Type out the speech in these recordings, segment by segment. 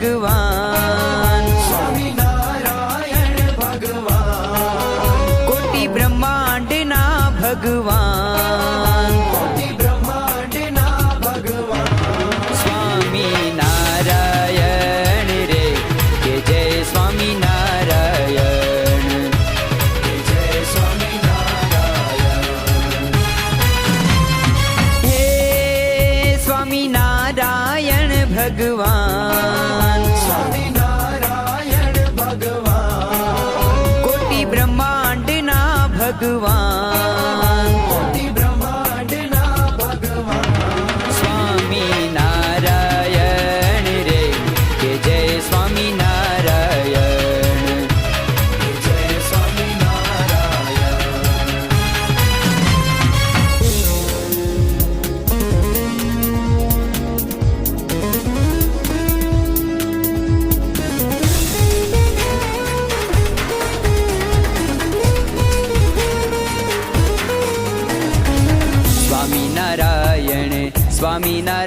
ભગવાન. સ્વામિનારાયણ ભગવાન કોટી બ્રહ્માંડના ભગવાન. કોટી બ્રહ્માંડના ભગવાન સ્વામિનારાયણ રે, કે જય સ્વામિનારાયણ કે જય સ્વામિનારાયણ હે સ્વામિનારાયણ ભગવાન. mina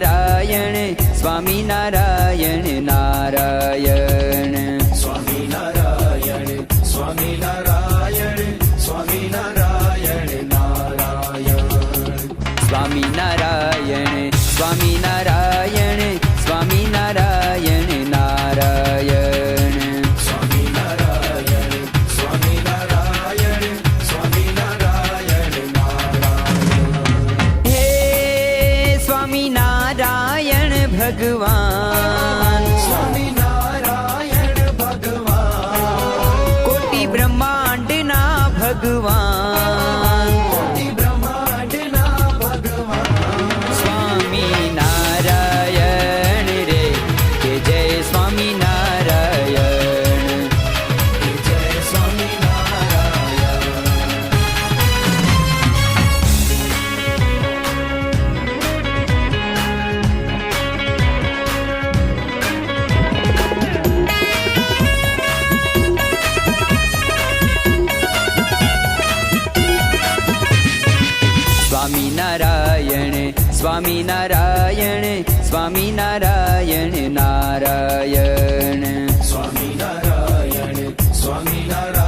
Swami Narayane, Swami Narayane, Swami Narayane, Narayane. Swami Narayane, Swami Narayane.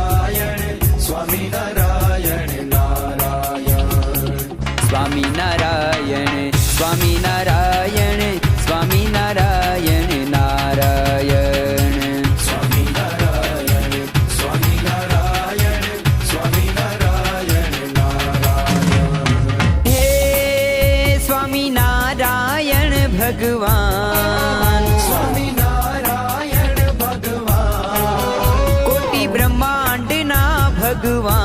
ஆகுவான்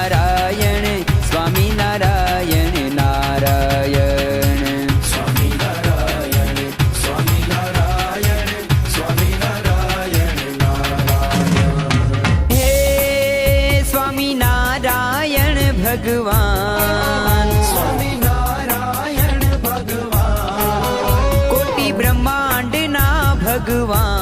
भगवान